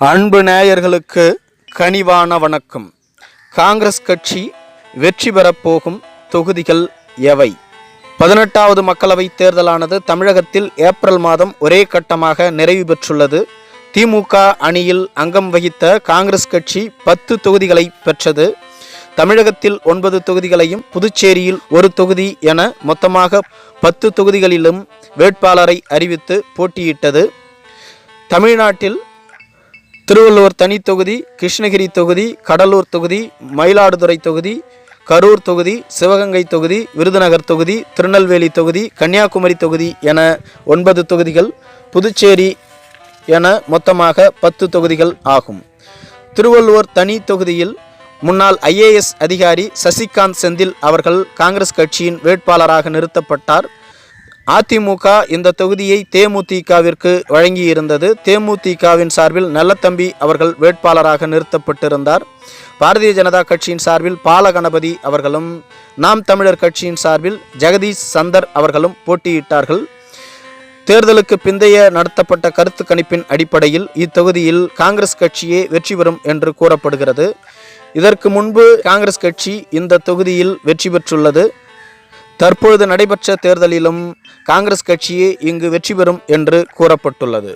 அன்பு நேயர்களுக்கு கனிவான வணக்கம். காங்கிரஸ் கட்சி வெற்றி பெறப்போகும் தொகுதிகள் எவை? பதினெட்டாவது மக்களவைத் தேர்தலானது தமிழகத்தில் ஏப்ரல் மாதம் ஒரே கட்டமாக நிறைவு பெற்றுள்ளது. திமுக அணியில் அங்கம் வகித்த காங்கிரஸ் கட்சி பத்து தொகுதிகளை பெற்றது. தமிழகத்தில் ஒன்பது தொகுதிகளையும் புதுச்சேரியில் ஒரு தொகுதி என மொத்தமாக பத்து தொகுதிகளிலும் வேட்பாளரை அறிவித்து போட்டியிட்டது. தமிழ்நாட்டில் திருவள்ளுவர் தனி தொகுதி கிருஷ்ணகிரி தொகுதி கடலூர் தொகுதி மயிலாடுதுறை தொகுதி கரூர் தொகுதி சிவகங்கை தொகுதி விருதுநகர் தொகுதி திருநெல்வேலி தொகுதி கன்னியாகுமரி தொகுதி என ஒன்பது தொகுதிகள் புதுச்சேரி என மொத்தமாக பத்து தொகுதிகள் ஆகும். திருவள்ளுவர் தனி தொகுதியில் முன்னாள் ஐஏஎஸ் அதிகாரி சசிகாந்த் செந்தில் அவர்கள் காங்கிரஸ் கட்சியின் வேட்பாளராக நிறுத்தப்பட்டார். அதிமுக இந்த தொகுதியை தேமுதிகவிற்கு வழங்கியிருந்தது. தேமுதிகவின் சார்பில் நல்லத்தம்பி அவர்கள் வேட்பாளராக நிறுத்தப்பட்டிருந்தார். பாரதிய ஜனதா கட்சியின் சார்பில் பாலகணபதி அவர்களும் நாம் தமிழர் கட்சியின் சார்பில் ஜெகதீஷ் சந்தர் அவர்களும் போட்டியிட்டார்கள். தேர்தலுக்கு பிந்தைய நடத்தப்பட்ட கருத்து கணிப்பின் அடிப்படையில் இத்தொகுதியில் காங்கிரஸ் கட்சியே வெற்றி பெறும் என்று கூறப்படுகிறது. இதற்கு முன்பு காங்கிரஸ் கட்சி இந்த தொகுதியில் வெற்றி பெற்றுள்ளது. தற்பொழுது நடைபெற்ற தேர்தலிலும் காங்கிரஸ் கட்சியே இங்கு வெற்றி பெறும் என்று கூறப்பட்டுள்ளது.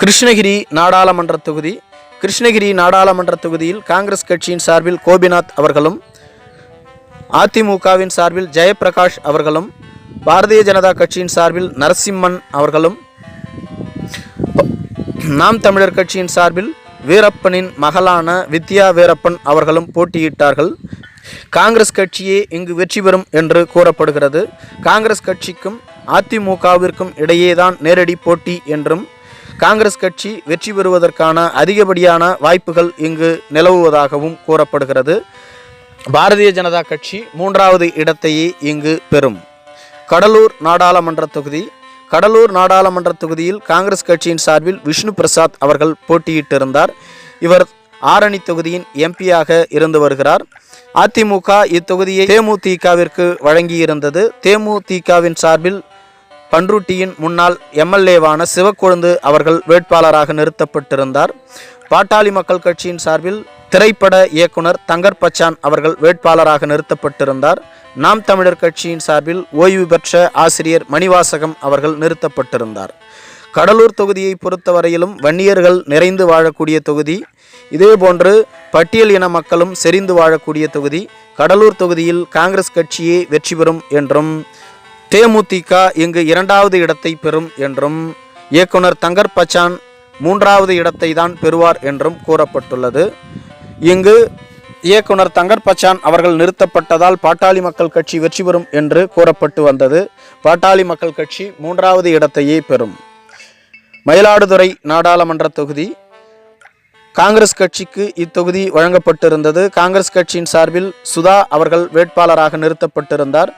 கிருஷ்ணகிரி நாடாளுமன்ற தொகுதி கிருஷ்ணகிரி நாடாளுமன்ற தொகுதியில் காங்கிரஸ் கட்சியின் சார்பில் கோபிநாத் அவர்களும் அதிமுகவின் சார்பில் ஜெயப்பிரகாஷ் அவர்களும் பாரதிய ஜனதா கட்சியின் சார்பில் நரசிம்மன் அவர்களும் நாம் தமிழர் கட்சியின் சார்பில் வீரப்பனின் மகளான வித்யா வீரப்பன் அவர்களும் போட்டியிட்டார்கள். காங்கிரஸ் கட்சியே இங்கு வெற்றி பெறும் என்று கூறப்படுகிறது. காங்கிரஸ் கட்சிக்கும் அதிமுகவிற்கும் இடையேதான் நேரடி போட்டி என்றும் காங்கிரஸ் கட்சி வெற்றி பெறுவதற்கான அதிகப்படியான வாய்ப்புகள் இங்கு நிலவுவதாகவும் கூறப்படுகிறது. பாரதிய ஜனதா கட்சி மூன்றாவது இடத்தையே இங்கு பெறும். கடலூர் நாடாளுமன்ற தொகுதி. கடலூர் நாடாளுமன்ற தொகுதியில் காங்கிரஸ் கட்சியின் சார்பில் விஷ்ணு பிரசாத் அவர்கள் போட்டியிட்டிருந்தார். இவர் ஆரணி தொகுதியின் எம்பியாக இருந்து வருகிறார். அதிமுக இத்தொகுதியை தேமுதிகவிற்கு வழங்கியிருந்தது. தேமுதிகவின் சார்பில் பன்ருட்டியின் முன்னாள் எம்எல்ஏவான சிவக்கொழுந்து அவர்கள் வேட்பாளராக நிறுத்தப்பட்டிருந்தார். பாட்டாளி மக்கள் கட்சியின் சார்பில் திரைப்பட இயக்குனர் தங்கர் பச்சான் அவர்கள் வேட்பாளராக நிறுத்தப்பட்டிருந்தார். நாம் தமிழர் கட்சியின் சார்பில் ஓய்வு பெற்ற ஆசிரியர் மணிவாசகம் அவர்கள் நிறுத்தப்பட்டிருந்தார். கடலூர் தொகுதியை பொறுத்தவரையிலும் வன்னியர்கள் நிறைந்து வாழக்கூடிய தொகுதி இதேபோன்று பட்டியல் இன மக்களும் செறிந்து வாழக்கூடிய தொகுதி கடலூர் தொகுதியில் காங்கிரஸ் கட்சியே வெற்றி பெறும் என்றும் தேமுதிக இங்கு இரண்டாவது இடத்தை பெறும் என்றும் இயக்குனர் தங்கர் பச்சான் மூன்றாவது இடத்தை தான் பெறுவார் என்றும் கூறப்பட்டுள்ளது. இங்கு இயக்குனர் தங்கர் பச்சான் அவர்கள் நிறுத்தப்பட்டதால் பாட்டாளி மக்கள் கட்சி வெற்றி பெறும் என்று கூறப்பட்டு வந்தது. பாட்டாளி மக்கள் கட்சி மூன்றாவது இடத்தையே பெறும். மயிலாடுதுறை நாடாளுமன்ற தொகுதி. காங்கிரஸ் கட்சிக்கு இத்தொகுதி வழங்கப்பட்டிருந்தது. காங்கிரஸ் கட்சியின் சார்பில் சுதா அவர்கள் வேட்பாளராக நிறுத்தப்பட்டிருந்தார்.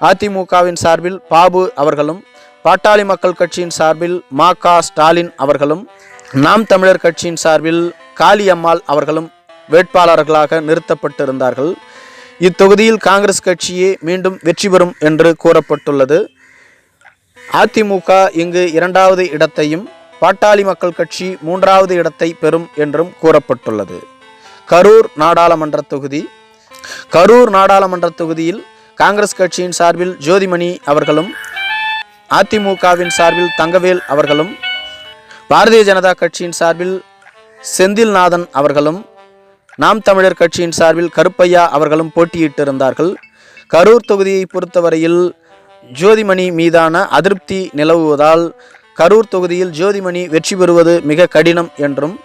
அதிமுகவின் சார்பில் பாபு அவர்களும் பாட்டாளி மக்கள் கட்சியின் சார்பில் மா. கா. ஸ்டாலின் அவர்களும் நாம் தமிழர் கட்சியின் சார்பில் காளியம்மாள் அவர்களும் வேட்பாளர்களாக நிறுத்தப்பட்டிருந்தார்கள். இத்தொகுதியில் காங்கிரஸ் கட்சியே மீண்டும் வெற்றி பெறும் என்று கூறப்பட்டுள்ளது. அதிமுக இங்கு இரண்டாவது இடத்தையும் பாட்டாளி மக்கள் கட்சி மூன்றாவது இடத்தை பெறும் என்றும் கூறப்பட்டுள்ளது. கரூர் நாடாளுமன்ற தொகுதி. கரூர் நாடாளுமன்ற தொகுதியில் காங்கிரஸ் கட்சியின் சார்பில் ஜோதிமணி அவர்களும் அதிமுகவின் சார்பில் தங்கவேல் அவர்களும் பாரதிய ஜனதா கட்சியின் சார்பில் செந்தில்நாதன் அவர்களும் நாம் தமிழர் கட்சியின் சார்பில் கருப்பையா அவர்களும் போட்டியிட்டிருந்தார்கள். கரூர் தொகுதியை பொறுத்தவரையில் ஜோதிமணி மீதான அதிருப்தி நிலவுவதால் கரூர் தொகுதியில் ஜோதிமணி வெற்றி பெறுவது மிக கடினம் என்றும்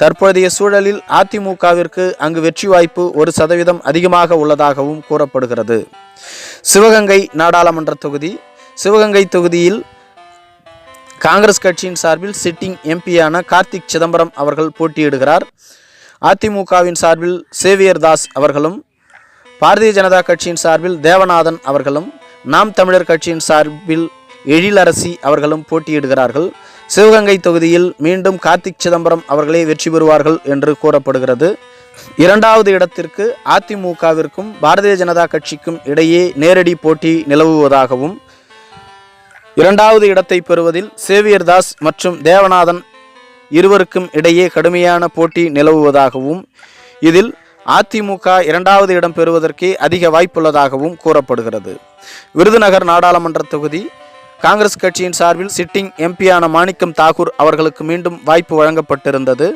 தற்போதைய சூழலில் அதிமுகவிற்கு அங்கு வெற்றி வாய்ப்பு ஒரு சதவீதம் அதிகமாக உள்ளதாகவும் கூறப்படுகிறது. சிவகங்கை நாடாளுமன்ற தொகுதி சிவகங்கை தொகுதியில் காங்கிரஸ் கட்சியின் சார்பில் சிட்டிங் எம்பியான கார்த்திக் சிதம்பரம் அவர்கள் போட்டியிடுகிறார். அதிமுகவின் சார்பில் சேவியர் தாஸ் அவர்களும் பாரதிய ஜனதா கட்சியின் சார்பில் தேவநாதன் அவர்களும் நாம் தமிழர் கட்சியின் சார்பில் எழிலரசி அவர்களும் போட்டியிடுகிறார்கள். சிவகங்கை தொகுதியில் மீண்டும் கார்த்திக் சிதம்பரம் அவர்களே வெற்றி பெறுவார்கள் என்று கூறப்படுகிறது. இரண்டாவது இடத்திற்கு அதிமுகவிற்கும் பாரதிய ஜனதா கட்சிக்கும் இடையே நேரடி போட்டி நிலவுவதாகவும் இரண்டாவது இடத்தை பெறுவதில் சேவியர் தாஸ் மற்றும் தேவநாதன் இருவருக்கும் இடையே கடுமையான போட்டி நிலவுவதாகவும் இதில் அதிமுக இரண்டாவது இடம் பெறுவதற்கே அதிக வாய்ப்புள்ளதாகவும் கூறப்படுகிறது. விருதுநகர் நாடாளுமன்ற தொகுதி காங்கிரஸ் கட்சியின் சார்பில் சிட்டிங் எம்பியான மாணிக்கம் தாகூர் அவர்களுக்கு மீண்டும் வாய்ப்பு வழங்கப்பட்டிருந்தது.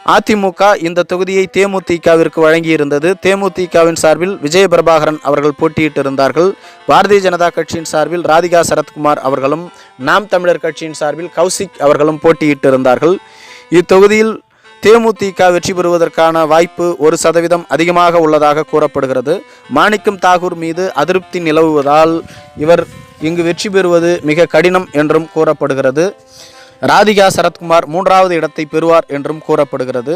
அதிமுக இந்த தொகுதியை தேமுதிகவிற்கு வழங்கியிருந்தது. தேமுதிகவின் சார்பில் விஜய பிரபாகரன் அவர்கள் போட்டியிட்டிருந்தார்கள். பாரதிய ஜனதா கட்சியின் சார்பில் ராதிகா சரத்குமார் அவர்களும் நாம் தமிழர் கட்சியின் சார்பில் கௌசிக் அவர்களும் போட்டியிட்டிருந்தார்கள். இத்தொகுதியில் தேமுதிக வெற்றி பெறுவதற்கான வாய்ப்பு ஒரு சதவீதம் அதிகமாக உள்ளதாக கூறப்படுகிறது. மாணிக்கம் தாகூர் மீது அதிருப்தி நிலவுவதால் இவர் இங்கு வெற்றி பெறுவது மிக கடினம் என்றும் கூறப்படுகிறது. ராதிகா சரத்குமார் மூன்றாவது இடத்தை பெறுவார் என்றும் கூறப்படுகிறது.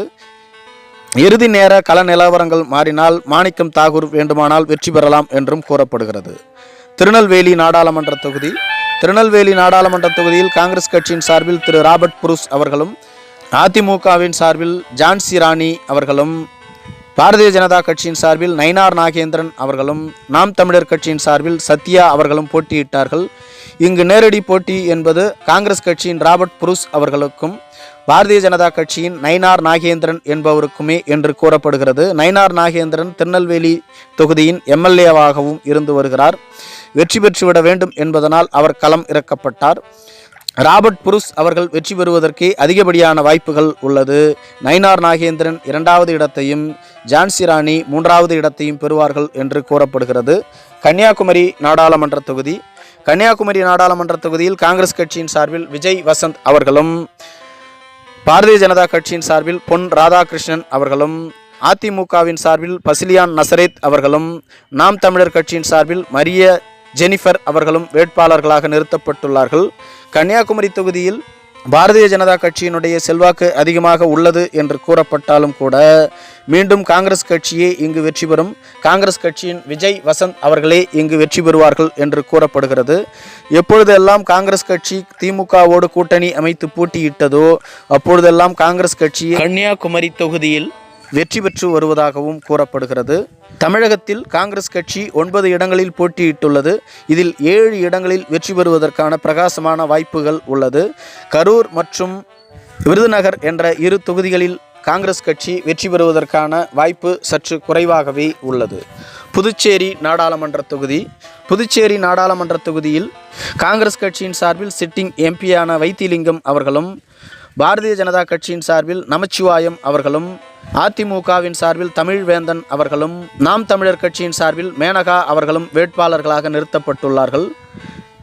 இறுதி நேர கள நிலவரங்கள் மாறினால் மாணிக்கம் தாகூர் வேண்டுமானால் வெற்றி பெறலாம் என்றும் கூறப்படுகிறது. திருநெல்வேலி நாடாளுமன்ற தொகுதி. திருநெல்வேலி நாடாளுமன்ற தொகுதியில் காங்கிரஸ் கட்சியின் சார்பில் திரு ராபர்ட் புருஸ் அவர்களும் அதிமுகவின் சார்பில் ஜான்சி ராணி அவர்களும் பாரதிய ஜனதா கட்சியின் சார்பில் நயினார் நாகேந்திரன் அவர்களும் நாம் தமிழர் கட்சியின் சார்பில் சத்யா அவர்களும் போட்டியிட்டார்கள். இங்கு நேரடி போட்டி என்பது காங்கிரஸ் கட்சியின் ராபர்ட் புருஸ் அவர்களுக்கும் பாரதிய ஜனதா கட்சியின் நயினார் நாகேந்திரன் என்பவருக்குமே என்று கூறப்படுகிறது. நயினார் நாகேந்திரன் திருநெல்வேலி தொகுதியின் எம்எல்ஏவாகவும் இருந்து வருகிறார். வெற்றி பெற்றுவிட வேண்டும் என்பதனால் அவர் களம் இறக்கப்பட்டார். ராபர்ட் புருஸ் அவர்கள் வெற்றி பெறுவதற்கே அதிகப்படியான வாய்ப்புகள் உள்ளது. நயினார் நாகேந்திரன் இரண்டாவது இடத்தையும் ஜான்சி ராணி மூன்றாவது இடத்தையும் பெறுவார்கள் என்று கூறப்படுகிறது. கன்னியாகுமரி நாடாளுமன்ற தொகுதி. கன்னியாகுமரி நாடாளுமன்ற தொகுதியில் காங்கிரஸ் கட்சியின் சார்பில் விஜய் வசந்த் அவர்களும் பாரதிய ஜனதா கட்சியின் சார்பில் பொன் ராதாகிருஷ்ணன் அவர்களும் அதிமுகவின் சார்பில் பசிலியான் நசரேத் அவர்களும் நாம் தமிழர் கட்சியின் சார்பில் மரிய ஜெனிஃபர் அவர்களும் வேட்பாளர்களாக நிறுத்தப்பட்டுள்ளார்கள். கன்னியாகுமரி தொகுதியில் பாரதிய ஜனதா கட்சியினுடைய செல்வாக்கு அதிகமாக உள்ளது என்று கூறப்பட்டாலும் கூட மீண்டும் காங்கிரஸ் கட்சியே இங்கு வெற்றி பெறும். காங்கிரஸ் கட்சியின் விஜய் வசந்த் அவர்களே இங்கு வெற்றி பெறுவார்கள் என்று கூறப்படுகிறது. எப்பொழுதெல்லாம் காங்கிரஸ் கட்சி திமுகவோடு கூட்டணி அமைத்து போட்டியிட்டதோ அப்பொழுதெல்லாம் காங்கிரஸ் கட்சி கன்னியாகுமரி தொகுதியில் வெற்றி பெற்று வருவதாகவும் கூறப்படுகிறது. தமிழகத்தில் காங்கிரஸ் கட்சி ஒன்பது இடங்களில் போட்டியிட்டுள்ளது. இதில் ஏழு இடங்களில் வெற்றி பெறுவதற்கான பிரகாசமான வாய்ப்புகள் உள்ளது. கரூர் மற்றும் விருதுநகர் என்ற இரு தொகுதிகளில் காங்கிரஸ் கட்சி வெற்றி பெறுவதற்கான வாய்ப்பு சற்று குறைவாகவே உள்ளது. புதுச்சேரி நாடாளுமன்ற தொகுதி. புதுச்சேரி நாடாளுமன்ற தொகுதியில் காங்கிரஸ் கட்சியின் சார்பில் சிட்டிங் எம்பியான வைத்திலிங்கம் அவர்களும் பாரதிய ஜனதா கட்சியின் சார்பில் நமச்சிவாயம் அவர்களும் அதிமுகவின் சார்பில் தமிழ்வேந்தன் அவர்களும் நாம் தமிழர் கட்சியின் சார்பில் மேனகா அவர்களும் வேட்பாளர்களாக நிறுத்தப்பட்டுள்ளார்கள்.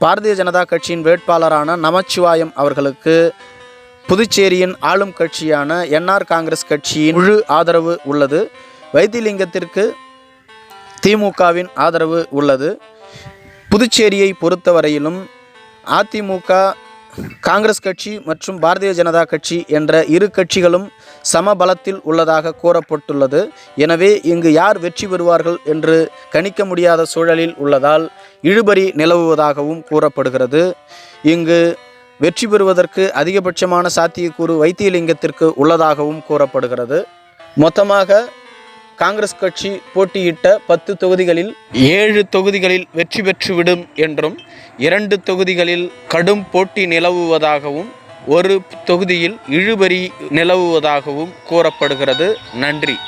பாரதிய ஜனதா கட்சியின் வேட்பாளரான நமச்சிவாயம் அவர்களுக்கு புதுச்சேரியின் ஆளும் கட்சியான என்ஆர் காங்கிரஸ் கட்சியின் முழு ஆதரவு உள்ளது. வைத்திலிங்கத்திற்கு திமுகவின் ஆதரவு உள்ளது. புதுச்சேரியை பொறுத்தவரையிலும் அதிமுக காங்கிரஸ் கட்சி மற்றும் பாரதிய ஜனதா கட்சி என்ற இரு கட்சிகளும் சமபலத்தில் உள்ளதாக கூறப்பட்டுள்ளது. எனவே இங்கு யார் வெற்றி பெறுவார்கள் என்று கணிக்க முடியாத சூழலில் உள்ளதால் இழுபறி நிலவுவதாகவும் கூறப்படுகிறது. இங்கு வெற்றி பெறுவதற்கு அதிகபட்சமான சாத்தியக்கூறு வைத்தியலிங்கத்திற்கு உள்ளதாகவும் கூறப்படுகிறது. மொத்தமாக காங்கிரஸ் கட்சி போட்டியிட்ட பத்து தொகுதிகளில் ஏழு தொகுதிகளில் வெற்றி பெற்றுவிடும் என்றும் இரண்டு தொகுதிகளில் கடும் போட்டி நிலவுவதாகவும் ஒரு தொகுதியில் இழுபறி நிலவுவதாகவும் கூறப்படுகிறது. நன்றி.